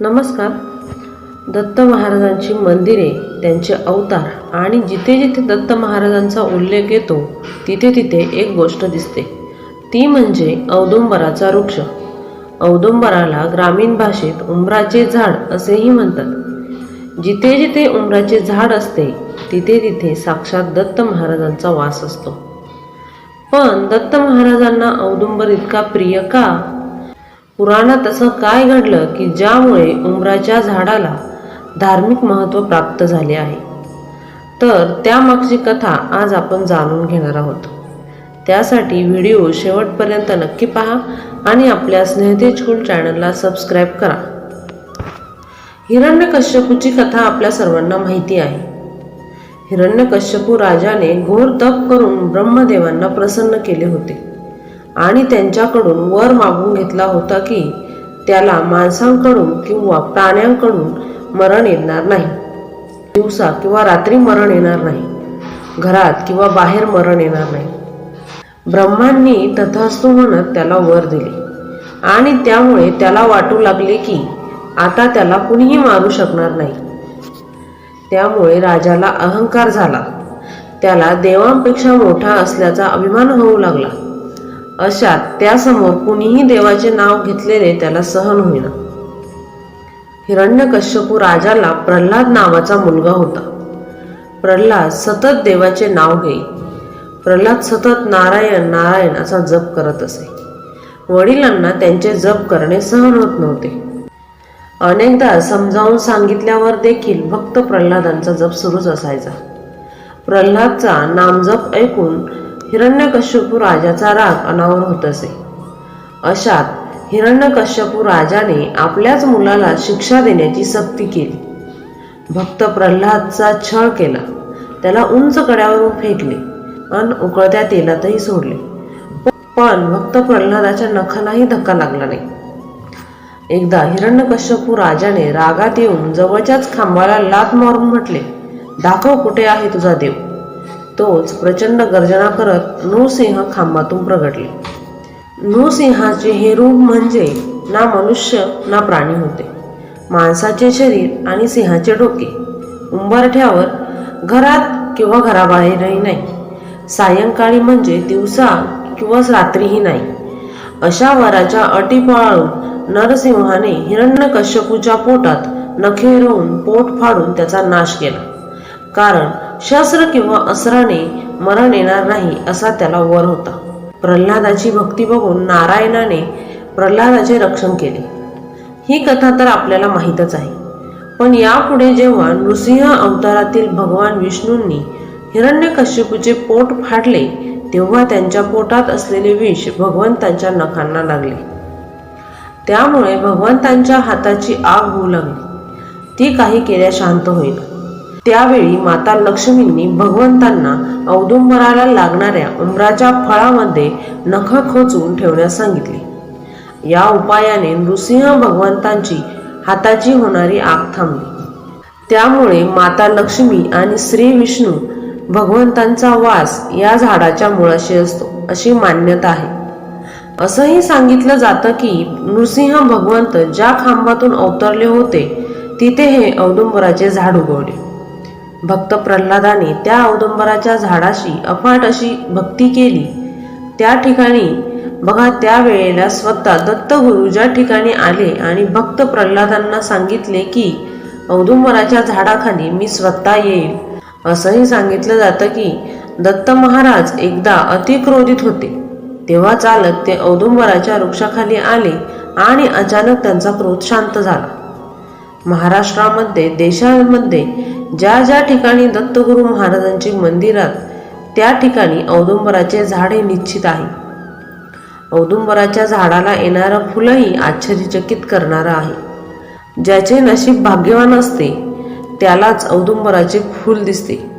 नमस्कार. दत्त महाराजांची मंदिरे त्यांचे अवतार आणि जिथे जिथे दत्त महाराजांचा उल्लेख येतो तिथे तिथे एक गोष्ट दिसते. ती म्हणजे औदुंबराचा वृक्ष. औदुंबराला ग्रामीण भाषेत उंबराचे झाड असेही म्हणतात. जिथे जिथे उंबराचे झाड असते तिथे तिथे साक्षात दत्त महाराजांचा वास असतो. पण दत्त महाराजांना औदुंबर इतका प्रिय का? पुराणात असं काय घडलं की ज्यामुळे उंबराच्या झाडाला धार्मिक महत्त्व प्राप्त झाले आहे? तर त्यामागची कथा आज आपण जाणून घेणार आहोत. त्यासाठी व्हिडिओ शेवटपर्यंत नक्की पहा आणि आपल्या स्नेहते स्कूल चॅनलला सबस्क्राईब करा. हिरण्यकश्यपूची कथा आपल्या सर्वांना माहिती आहे. हिरण्यकश्यपू राजाने घोर तप करून ब्रह्मदेवांना प्रसन्न केले होते. आणि त्यांच्याकडून वर मागून घेतला होता की त्याला माणसांकडून किंवा प्राण्यांकडून मरण येणार नाही. दिवसा किंवा रात्री मरण येणार नाही. घरात किंवा बाहेर मरण येणार नाही. ब्रह्मांनी तथास्तू म्हणत त्याला वर दिले. आणि त्यामुळे त्याला वाटू लागले की आता त्याला कुणीही मारू शकणार नाही. त्यामुळे राजाला अहंकार झाला. त्याला देवांपेक्षा मोठा असल्याचा अभिमान होऊ लागला. अशात त्यासमोर कुणीही देवाचे नाव घेतलेले त्याला सहन होईना. हिरण्यकश्यपू राजाला प्रल्हाद नावाचा मुलगा होता. प्रल्हाद सतत देवाचे नाव घेई. प्रल्हाद सतत नारायण नारायण असा जप करत असे. वडिलांना त्यांचे जप करणे सहन होत नव्हते. अनेकदा समजावून सांगितल्यावर देखील भक्त प्रल्हादांचा जप सुरूच असायचा. प्रल्हादचा नामजप ऐकून हिरण्यकश्यपू राजाचा राग अनावर होत असे. अशात हिरण्यकश्यपू राजाने आपल्याच मुलाला शिक्षा देण्याची सक्ती केली. भक्त प्रल्हादचा छळ केला. त्याला उंच कड्यावरून फेकले अन उकळत्या तेलातही सोडले. पण भक्त प्रल्हादाच्या नखालाही धक्का लागला नाही. एकदा हिरण्यकश्यपू राजाने रागात येऊन जवळच्याच खांबाला लात मारून म्हटले दाखव कुठे आहे तुझा देव? तोच प्रचंड गर्जना करत नृसिंह खांबातून प्रगटले. नृसिंहाचे हे रूप म्हणजे ना मनुष्य ना प्राणी होते. माणसाचे शरीर आणि सिंहाचे डोके. उंबरठ्यावर घरात किंवा घराबाहेरही नाही. सायंकाळी म्हणजे दिवसा किंवा रात्रीही नाही. अशा वराच्या अटी पाळून नरसिंहाने हिरण्यकश्यपूच्या पोटात नखे रोवून पोट फाडून त्याचा नाश केला. कारण शस्त्र किंवा अस्त्राने मरण येणार नाही असा त्याला वर होता. प्रल्हादाची भक्ती बघून नारायणाने प्रल्हादाचे रक्षण केले. ही कथा तर आपल्याला माहीतच आहे. पण यापुढे जेव्हा नृसिंह अवतारातील भगवान विष्णूंनी हिरण्यकश्यपूचे पोट फाडले तेव्हा त्यांच्या पोटात असलेले विष भगवंतांच्या नखांना लागले. त्यामुळे भगवंतांच्या हाताची आग होऊ लागली. ती काही केल्या शांत होईल त्यावेळी माता लक्ष्मींनी भगवंतांना औदुंबराला लागणाऱ्या उमराच्या फळामध्ये नख खोचून ठेवण्यास सांगितले. या उपायाने नृसिंह भगवंतांची हाताची होणारी आग थांबली. त्यामुळे माता लक्ष्मी आणि श्री विष्णू भगवंतांचा वास या झाडाच्या मुळाशी असतो अशी मान्यता आहे. असंही सांगितलं जातं की नृसिंह भगवंत ज्या खांबातून अवतरले होते तिथे हे औदुंबराचे झाड उगवले. भक्त प्रल्हादाने त्या औदुंबराच्या झाडाशी अफाट अशी भक्ती केली. त्या ठिकाणी बघा त्यावेळेला स्वतः दत्तगुरु ज्या ठिकाणी आले आणि भक्त प्रल्हादांना सांगितले की औदुंबराच्या झाडाखाली मी स्वतः येईल. असंही सांगितलं जातं की दत्त महाराज एकदा अतिक्रोधित होते. तेव्हा चालत ते औदुंबराच्या वृक्षाखाली आले आणि अचानक त्यांचा क्रोध शांत झाला. महाराष्ट्रामध्ये देशामध्ये ज्या ज्या ठिकाणी दत्तगुरु महाराजांची मंदिरात त्या ठिकाणी औदुंबराचे झाड हे निश्चित आहे. औदुंबराच्या झाडाला येणारं फुलंही आश्चर्यचकित करणारं आहे. ज्याचे नशीब भाग्यवान असते त्यालाच औदुंबराचे फूल दिसते.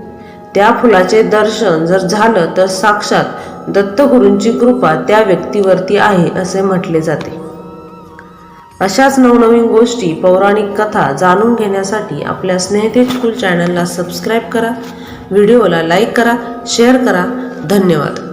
त्या फुलाचे दर्शन जर झालं तर साक्षात दत्तगुरूंची कृपा त्या व्यक्तीवरती आहे असे म्हटले जाते. अशाच नवनवीन गोष्टी पौराणिक कथा जाणून घेण्यासाठी आपल्या स्नेहते स्कूल चॅनलला सबस्क्राईब करा. व्हिडिओला लाईक करा शेअर करा. धन्यवाद.